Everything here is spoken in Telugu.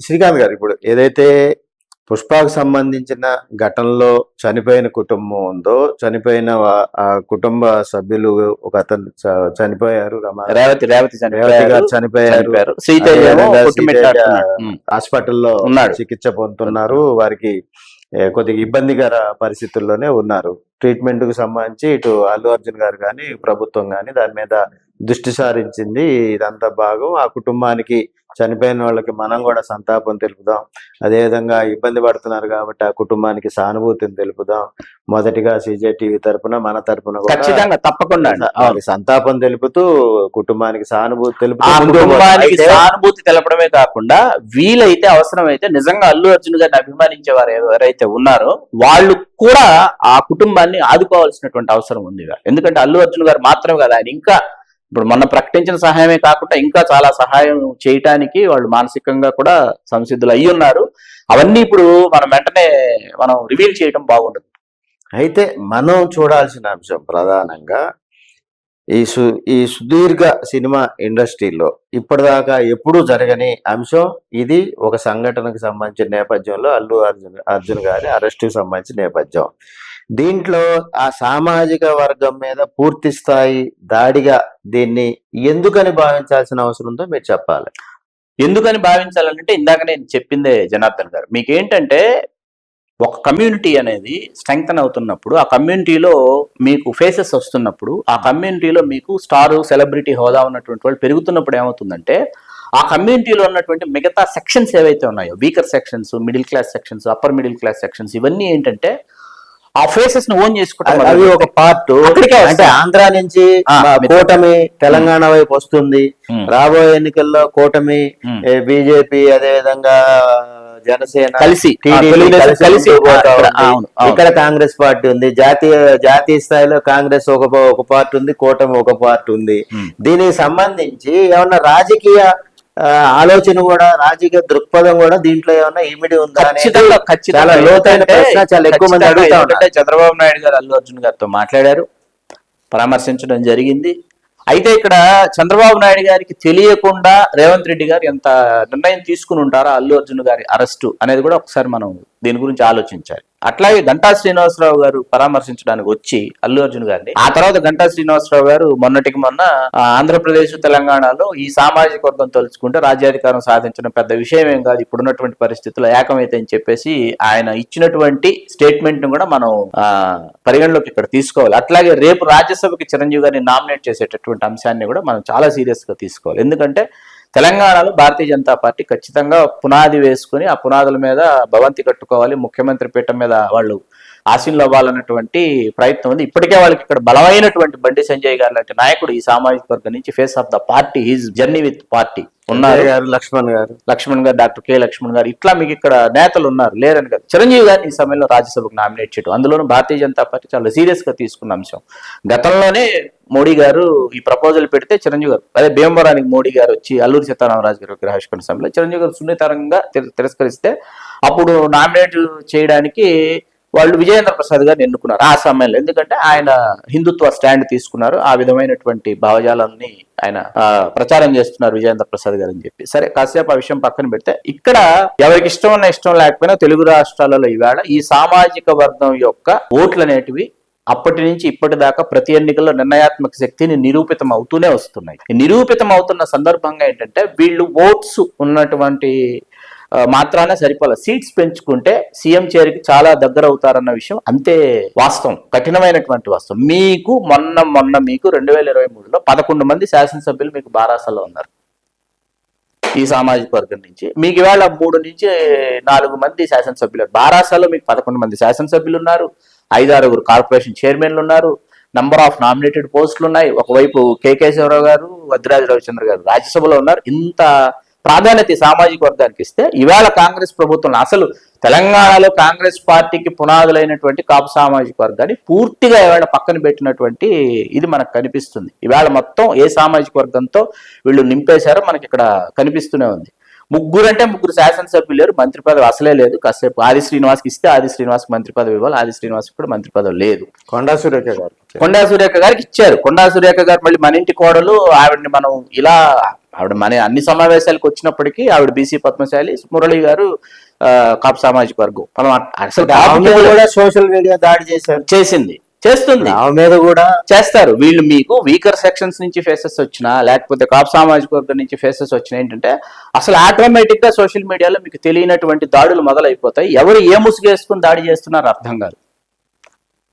శ్రీకాంత్ గారు ఇప్పుడు ఏదైతే పుష్పకు సంబంధించిన ఘటనలో చనిపోయిన కుటుంబం ఉందో చనిపోయిన ఆ కుటుంబ సభ్యులు ఒక అతను చనిపోయారు రమ- రేవతి రేవతి గారు చనిపోయారు. హాస్పిటల్లో. చికిత్స పొందుతున్నారు. వారికి కొద్దిగా ఇబ్బందికర పరిస్థితుల్లోనే ఉన్నారు. ట్రీట్మెంట్కు సంబంధించి ఇటు అల్లు అర్జున్ గారు కానీ ప్రభుత్వం కానీ దాని మీద దృష్టి సారించింది. ఇదంతా భాగం ఆ కుటుంబానికి చనిపోయిన వాళ్ళకి మనం కూడా సంతాపం తెలుపుదాం. అదేవిధంగా ఇబ్బంది పడుతున్నారు కాబట్టి ఆ కుటుంబానికి సానుభూతిని తెలుపుదాం. మొదటిగా సీజే టీవీ తరపున మన తరపున కూడా ఖచ్చితంగా తప్పకుండా సంతాపం తెలుపుతూ కుటుంబానికి సానుభూతి తెలుపుతూ సానుభూతి తెలపడమే కాకుండా వీలైతే అవసరమైతే నిజంగా అల్లు అర్జున్ గారిని అభిమానించే వారు ఎవరైతే ఉన్నారో వాళ్ళు కూడా ఆ కుటుంబాన్ని ఆదుకోవాల్సినటువంటి అవసరం ఉంది. ఎందుకంటే అల్లు అర్జున్ గారు మాత్రమే కదా ఆయన ఇంకా ఇప్పుడు మొన్న ప్రకటించిన సహాయమే కాకుండా ఇంకా చాలా సహాయం చేయటానికి వాళ్ళు మానసికంగా కూడా సంసిద్ధులు అయి ఉన్నారు. అవన్నీ ఇప్పుడు మనం వెంటనే మనం రివీల్ చేయడం బాగుండదు అయితే మనం చూడాల్సిన అంశం ప్రధానంగా ఈ సు ఈ సుదీర్ఘ సినిమా ఇండస్ట్రీలో ఇప్పటిదాకా ఎప్పుడూ జరగని అంశం ఇది ఒక సంఘటనకు సంబంధించిన నేపథ్యంలో అల్లు అర్జున్ అర్జున్ గారి అరెస్టుకు సంబంధించిన నేపథ్యం. దీంట్లో ఆ సామాజిక వర్గం మీద పూర్తి స్థాయి దాడిగా దీన్ని ఎందుకని భావించాల్సిన అవసరం ఉందో మీరు చెప్పాలి. ఎందుకని భావించాలంటే ఇందాక నేను చెప్పిందే జనార్దన్ గారు. మీకు ఏంటంటే ఒక కమ్యూనిటీ అనేది స్ట్రెంగ్తన్ అవుతున్నప్పుడు ఆ కమ్యూనిటీలో మీకు ఫేసెస్ వస్తున్నప్పుడు ఆ కమ్యూనిటీలో మీకు స్టార్ సెలబ్రిటీ హోదా ఉన్నటువంటి వాళ్ళు పెరుగుతున్నప్పుడు ఏమవుతుందంటే ఆ కమ్యూనిటీలో ఉన్నటువంటి మిగతా సెక్షన్స్ ఏవైతే ఉన్నాయో weaker sections middle class sections upper middle class sections ఇవన్నీ ఏంటంటే ఆ ఫేసెస్ను ఓన్ చేసుకోవడం అవి మొదలు ఒక పార్ట్. అంటే ఆంధ్ర నుంచి కూటమి తెలంగాణ వైపు వస్తుంది. రాబోయే ఎన్నికల్లో కూటమి. బీజేపీ అదే విధంగా జనసేన కలిసి కలిసి ఇక్కడ- కాంగ్రెస్ పార్టీ ఉంది. జాతీయ జాతీయ స్థాయిలో కాంగ్రెస్ ఒక ఒక పార్టీ ఉంది కూటమి ఒక పార్టీ ఉంది. దీనికి సంబంధించి ఏమన్నా రాజకీయ ఆలోచన కూడా రాజకీయ దృక్పథం కూడా దీంట్లో ఏమన్నా ఇమిడి ఉందా ఖచ్చితంగా లోతైన ప్రశ్న చాలా ఎక్కువ మంది అడుగుతా. చంద్రబాబు నాయుడు గారు అల్లు అర్జున్ గారితో మాట్లాడారు. పరామర్శించడం జరిగింది. అయితే ఇక్కడ చంద్రబాబు నాయుడు గారికి తెలియకుండా రేవంత్ రెడ్డి గారు ఎంత నిర్ణయం తీసుకుని ఉంటారో అల్లు అర్జున్ గారి అరెస్టు అనేది కూడా ఒకసారి మనం దీని గురించి ఆలోచించాలి. అట్లాగే గంటా శ్రీనివాసరావు గారు పరామర్శించడానికి వచ్చి అల్లు అర్జున్ గారిని. ఆ తర్వాత గంటా శ్రీనివాసరావు గారు మొన్నటికి మొన్న ఆంధ్రప్రదేశ్ తెలంగాణలో ఈ సామాజిక వర్గం తలుచుకుంటే రాజ్యాధికారం సాధించడం పెద్ద విషయం ఏం కాదు. ఇప్పుడున్నటువంటి పరిస్థితుల్లో ఏకమైతే అని చెప్పేసి ఆయన ఇచ్చినటువంటి స్టేట్మెంట్ను కూడా మనం పరిగణలోకి ఇక్కడ తీసుకోవాలి. అట్లాగే రేపు రాజ్యసభకి చిరంజీవి గారిని నామినేట్ చేసేటటువంటి అంశాన్ని కూడా మనం చాలా సీరియస్గా తీసుకోవాలి. ఎందుకంటే తెలంగాణలో భారతీయ జనతా పార్టీ ఖచ్చితంగా పునాది వేసుకుని ఆ పునాదుల మీద భవంతి కట్టుకోవాలి. ముఖ్యమంత్రి పీఠం మీద వాళ్ళు ఆశీనులు అవ్వాలన్నటువంటి ప్రయత్నం ఉంది. ఇప్పటికే వాళ్ళకి ఇక్కడ బలమైనటువంటి బండి సంజయ్ గారు లాంటి నాయకుడు ఈ సామాజిక వర్గం నుంచి face of the party. His journey with party. ఉన్నారు. గారు లక్ష్మణ్ గారు. లక్ష్మణ్ గారు డాక్టర్ కె లక్ష్మణ్ గారు ఇట్లా మీకు ఇక్కడ నేతలు ఉన్నారు లేరని కాదు. చిరంజీవి గారిని ఈ సమయంలో రాజ్యసభకు నామినేట్ చేయడం అందులోనూ భారతీయ జనతా పార్టీ చాలా సీరియస్గా తీసుకున్న అంశం. గతంలోనే మోడీ గారు ఈ ప్రపోజల్ పెడితే చిరంజీవి గారు అదే భీమవరానికి మోడీ గారు వచ్చి అల్లూరి సీతారామరాజు గారు విగ్రహావిష్కరణ సమయంలో చిరంజీవి గారు సున్నితరంగా తిర- తిరస్కరిస్తే అప్పుడు నామినేట్ చేయడానికి వాళ్ళు విజయేంద్ర ప్రసాద్ గారిని ఎన్నుకున్నారు ఆ సమయంలో. ఎందుకంటే ఆయన హిందుత్వ స్టాండ్ తీసుకున్నారు. ఆ విధమైనటువంటి భావజాలాన్ని ఆయన ఆ, ప్రచారం చేస్తున్నారు విజయేంద్ర ప్రసాద్ గారు అని చెప్పి. సరే కాసేపు ఆ విషయం పక్కన పెడితే ఇక్కడ ఎవరికి ఇష్టం ఉన్న ఇష్టం లేకపోయినా తెలుగు రాష్ట్రాలలో ఈవేళ ఈ సామాజిక వర్గం యొక్క ఓట్లు అనేటివి అప్పటి నుంచి ఇప్పటిదాకా ప్రతి ఎన్నికల్లో నిర్ణయాత్మక శక్తిని నిరూపితం అవుతూనే వస్తున్నాయి. నిరూపితం అవుతున్న సందర్భంగా ఏంటంటే వీళ్ళు ఓట్స్ ఉన్నటువంటి మాత్రాన సరిపోలే. సీట్స్ పెంచుకుంటే సీఎం చైర్కి చాలా దగ్గర అవుతారన్న విషయం అంతే వాస్తవం కఠినమైనటువంటి వాస్తవం. మీకు మొన్న మొన్న మీకు రెండు వేల ఇరవై మూడులో పదకొండు మంది శాసనసభ్యులు మీకు బారాసలో ఉన్నారు. ఈ సామాజిక వర్గం నుంచి. మీకు ఇవాళ మూడు నుంచి నాలుగు మంది శాసనసభ్యులు. బారాసాలో మీకు పదకొండు మంది శాసనసభ్యులు ఉన్నారు. ఐదారుగురు కార్పొరేషన్ చైర్మన్లు ఉన్నారు. నంబర్ ఆఫ్ నామినేటెడ్ పోస్టులు ఉన్నాయి. ఒకవైపు కేకేశ్వరరావు గారు వద్రాజ రవిచంద్ర గారు రాజ్యసభలో ఉన్నారు. ఇంత ప్రాధాన్యత సామాజిక వర్గానికి ఇస్తే ఇవాళ కాంగ్రెస్ ప్రభుత్వం అసలు తెలంగాణలో కాంగ్రెస్ పార్టీకి పునాదులైనటువంటి కాపు సామాజిక వర్గాన్ని పూర్తిగా ఇవాళ పక్కన పెట్టినటువంటి ఇది మనకు కనిపిస్తుంది. ఇవాళ మొత్తం ఏ సామాజిక వర్గంతో వీళ్ళు నింపేశారో మనకి ఇక్కడ కనిపిస్తూనే ఉంది. ముగ్గురు అంటే ముగ్గురు శాసనసభ్యులు లేరు మంత్రి పదవి అసలే లేదు. కాసేపు ఆది శ్రీనివాస్కి ఇస్తే ఆది శ్రీనివాస్కి మంత్రి పదవి ఇవ్వాలి ఆది శ్రీనివాస్ కూడా మంత్రి పదవి లేదు. కొండా సురేఖ గారు కొండా సురేఖ గారికి ఇచ్చారు. కొండా సురేఖ గారు మళ్ళీ మన ఇంటి కోడలు ఆవిడని మనం ఇలా ఆవిడ మన అన్ని సమావేశాలకు వచ్చినప్పటికీ ఆవిడ బీసీ పద్మశాలి మురళి గారు కాపు సామాజిక వర్గం. మనం అసలు సోషల్ మీడియా దాడి చేశారు. చేసింది. చేస్తుంది. ఆమె మీద కూడా చేస్తారు. వీళ్ళు మీకు వీకర్ సెక్షన్స్ నుంచి ఫేసెస్ వచ్చినా లేకపోతే కాపు సామాజిక వర్గం నుంచి ఫేసెస్ వచ్చినా ఏంటంటే అసలు ఆటోమేటిక్గా సోషల్ మీడియాలో మీకు తెలియనటువంటి దాడులు మొదలైపోతాయి. ఎవరు ఏ ముసుగేసుకుని దాడి చేస్తున్నారో అర్థం కాదు.